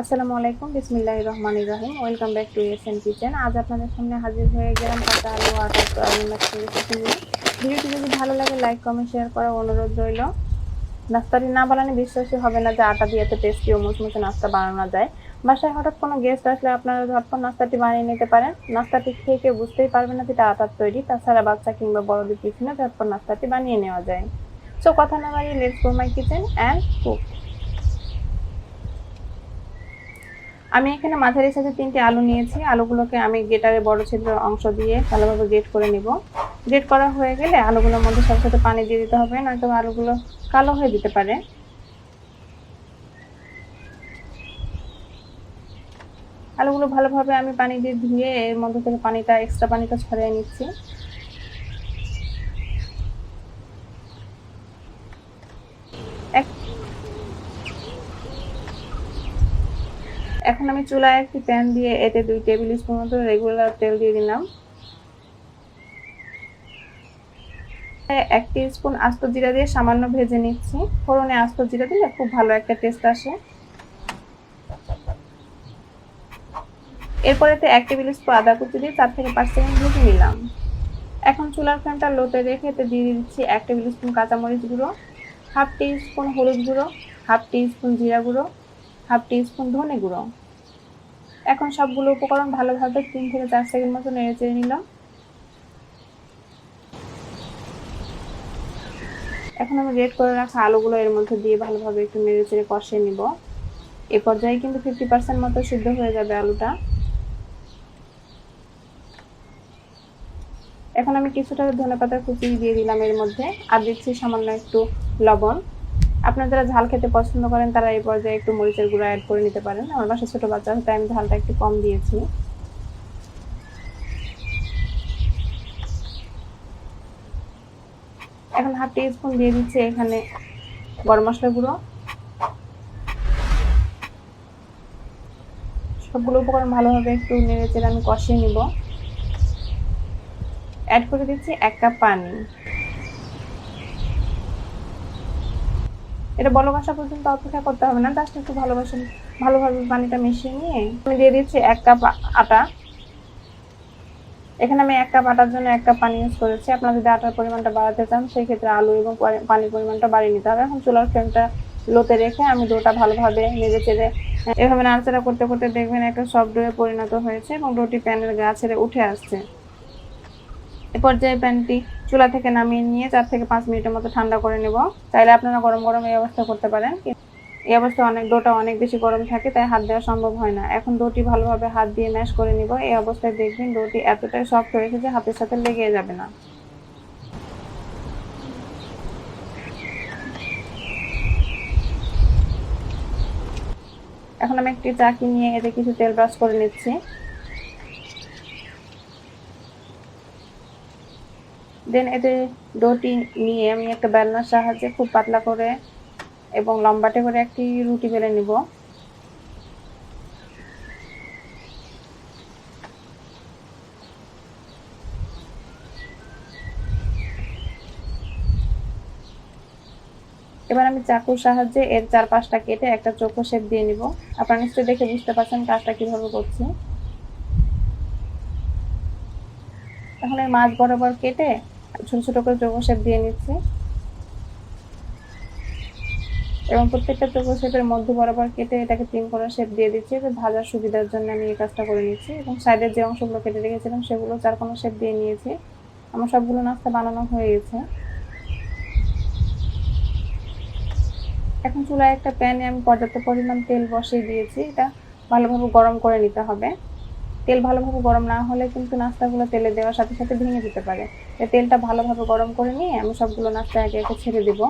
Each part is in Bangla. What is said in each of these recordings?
আসসালামু আলাইকুম বিসমিল্লাহ রহমান রহিম। Welcome back to S N kitchen আজ আপনাদের সামনে হাজির হয়ে গেলাম কাঁচা আলু আটা সয়াবিন মাছের রেসিপি নিয়ে। ভিডিওটি যদি ভালো লাগে লাইক কমেন্ট শেয়ার করার অনুরোধ রইল। নাস্তাটি না বানালে বিশ্বাসই হবে না যে আটা দিয়ে এত টেস্টি ও মুচমুচে নাস্তা বানানো যায়। বাসায় হঠাৎ কোনো গেস্ট আসলে আপনারা ঝটপট নাস্তাটি বানিয়ে নিতে পারেন। নাস্তাটি খেয়ে কেউ বুঝতেই পারবে না যে এটা আটার তৈরি। তাছাড়া বাচ্চা কিংবা বড়দের টিফিনে ঝটপট নাস্তাটি বানিয়ে নেওয়া যায়। সো কথা না বাড়িয়ে let's go my kitchen and cook আমি এখানে মাঝারি সাথে তিনটি আলু নিয়েছি। আলুগুলোকে আমি গেটারে বড় ছিদ্র অংশ দিয়ে ভালোভাবে গ্রেট করে নিব। গ্রেট করা হয়ে গেলে আলুগুলোর মধ্যে সাথে সাথে পানি দিয়ে দিতে হবে, নয়তো আলুগুলো কালো হয়ে যেতে পারে। আলুগুলো ভালোভাবে আমি পানি দিয়ে ধুয়ে এর মধ্যে থেকে পানিটা এক্সট্রা পানিটা ছড়িয়ে নিচ্ছি। এখন আমি চুলায় একটি প্যান দিয়ে এতে দুই টেবিল স্পুন মতো রেগুলার তেল দিয়ে দিলাম। এক স্পুন আস্ত জিরা দিয়ে সামান্য ভেজে নিচ্ছি। ফোড়নে আস্ত জিরা দিলে খুব ভালো একটা টেস্ট আসে। এরপর এতে এক টেবিল স্পুন আদা কুচি দিয়ে চার থেকে পাঁচ সেকেন্ড ভেজে নিলাম। এখন চুলার ফ্যানটা লোতে রেখে এতে দিয়ে দিচ্ছি এক টেবিল স্পুন কাঁচামরিচ গুঁড়ো, হাফ টি স্পুন হলুদ গুঁড়ো, হাফ টি স্পুন জিরা গুঁড়ো, হাফ টি স্পুন ধনে গুঁড়ো। এখন সবগুলো উপকরণ ভালোভাবে তিন থেকে চার সেকেন্ড মতো নেড়ে চেড়ে নিলাম। এখন আমি রেড করে রাখা আলুগুলো এর মধ্যে দিয়ে ভালোভাবে একটু নেড়ে চেড়ে কষিয়ে নিব। এ পর্যায়ে কিন্তু ফিফটি পার্সেন্ট মতো সিদ্ধ হয়ে যাবে আলুটা। এখন আমি কিছুটা ধনে পাতা কুচি দিয়ে দিলাম এর মধ্যে। আর দিচ্ছি সামান্য একটু লবণ। আপনারা যারা ঝাল খেতে পছন্দ করেন, তারা এই পর্যায়ে একটু মরিচের গুঁড়া অ্যাড করে নিতে পারেন। আমার বাসায় ছোটো বাচ্চা হতে আমি ঝালটা একটু কম দিয়েছি। এখন হাফ টি স্পুন দিয়ে দিচ্ছি এখানে গরম মশলা গুঁড়ো। সবগুলো উপকরণ ভালোভাবে একটু নেড়ে চেড়ে আমি কষিয়ে নিব। অ্যাড করে দিচ্ছি এক কাপ পানি। এটা বলক আসা পর্যন্ত অপেক্ষা করতে হবে না জাস্ট একটু ভালোবাসেন। ভালোভাবে পানিটা মিশিয়ে নিয়ে আমি দিয়ে দিচ্ছি এক কাপ আটা। এখানে আমি এক কাপ আটার জন্য এক কাপ পানি ইউজ করেছি। আপনারা যদি আটার পরিমাণটা বাড়াতে চান সেই ক্ষেত্রে আলু এবং পানির পরিমাণটা বাড়িয়ে নিতে হবে। এখন চুলার ফ্লেমটা লোতে রেখে আমি ডোটা ভালোভাবে নেড়ে চেড়ে, এভাবে নাড়াচাড়া করতে করতে দেখবেন একটা সফট ডোয়ে পরিণত হয়েছে এবং ডোটি প্যানের গা ছেড়ে উঠে আসছে। এ পর্যায়ে প্যানটি চুলা থেকে নামিয়ে নিয়ে চার থেকে পাঁচ মিনিটের মতো ঠান্ডা করে নেব। চাইলে আপনারা গরম গরম এই অবস্থা করতে পারেন। এই অবস্থায় অনেক ডোটা অনেক বেশি গরম থাকে, তাই হাত দেওয়া সম্ভব হয় না। এখন ডোটি ভালোভাবে হাত দিয়ে ম্যাশ করে নিব। এই অবস্থায় দেখবেন ডোটি এতটাই সফট হয়েছে যে হাতের সাথে লেগে যাবে না। এখন আমি একটি চাকি নিয়ে এতে কিছু তেল ব্রাশ করে নিচ্ছি। দেন এতে ডোটি নিয়ে আমি একটা বেলনার সাহায্যে খুব পাতলা করে এবং লম্বাটে করে একটি রুটি বেলে নিব। এবার আমি চাকুর সাহায্যে এর চার পাঁচটা কেটে একটা চোখো শেপ দিয়ে নিব। আপনারা নিশ্চয়ই দেখে বুঝতে পারছেন কাজটা কীভাবে করছি। এই মাছ বরাবর কেটে ছোট ছোট করে চৌকো শেপ দিয়ে নিচ্ছি। এবং প্রত্যেকটা চৌকো শেপের মধ্য বরাবর কেটে এটাকে তিন করে শেপ দিয়ে দিচ্ছি। এবার ভাজার সুবিধার জন্য আমি এই কাজটা করে নিচ্ছি। এবং সাইডের যে অংশগুলো কেটে রেখেছিলাম, সেগুলো চার কোনো শেপ দিয়ে নিয়েছি। আমার সবগুলো নাস্তা বানানো হয়ে গেছে। এখন চুলায় একটা প্যানে আমি পর্যাপ্ত পরিমাণ তেল বসিয়ে দিয়েছি। এটা ভালোভাবে গরম করে নিতে হবে। তেল ভালোভাবে গরম না হলে কিন্তু নাস্তাগুলো তেলে দেওয়ার সাথে সাথে ভেঙে যেতে পারে। তেলটা ভালোভাবে গরম করে নিয়ে আমি সবগুলো নাস্তা একে একে ছেড়ে দেব।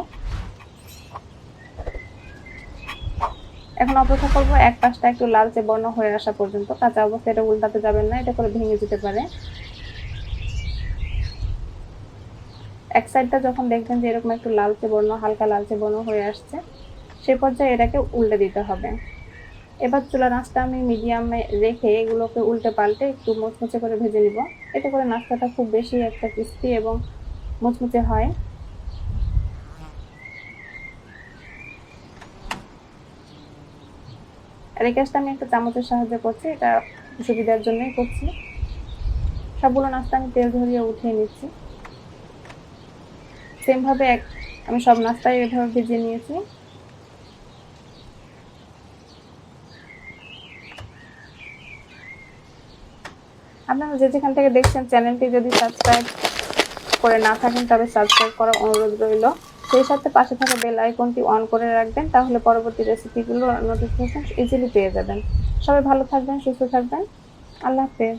এখন অপেক্ষা করব এক পাশটা একটু লালচে বর্ণ হয়ে আসা পর্যন্ত। কাঁচা অবস্থায় এটা উল্টাতে যাবেন না, এটা করে ভেঙে যেতে পারে। এক সাইডটা যখন দেখবেন যে এরকম একটু লালচে বর্ণ, হালকা লালচে বর্ণ হয়ে আসছে, সে পর্যায়ে এটাকে উল্টে দিতে হবে। এবার চুলা নাস্তা আমি মিডিয়ামে রেখে এগুলোকে উল্টে পাল্টে একটু মুচমুচে করে ভেজে নিব। এতে করে নাস্তাটা খুব বেশি একটা ক্রিস্পি এবং মুচমুচে হয়। আর এই কাজটা আমি একটা চামচের সাহায্যে করছি, এটা সুবিধার জন্যই করছি। সবগুলো নাস্তা আমি তেল ধরিয়ে উঠিয়ে নিচ্ছি। সেমভাবে এক আমি সব নাস্তায় এভাবে ভেজে নিয়েছি। আপনারা যে যেখান থেকে দেখছেন চ্যানেলটি যদি সাবস্ক্রাইব করে না থাকেন তবে সাবস্ক্রাইব করার অনুরোধ রইল। সেই সাথে পাশে থাকা বেল আইকনটি অন করে রাখবেন, তাহলে পরবর্তী রেসিপিগুলোর নোটিফিকেশন ইজিলি পেয়ে যাবেন। সবাই ভালো থাকবেন, সুস্থ থাকবেন। আল্লাহ হাফেজ।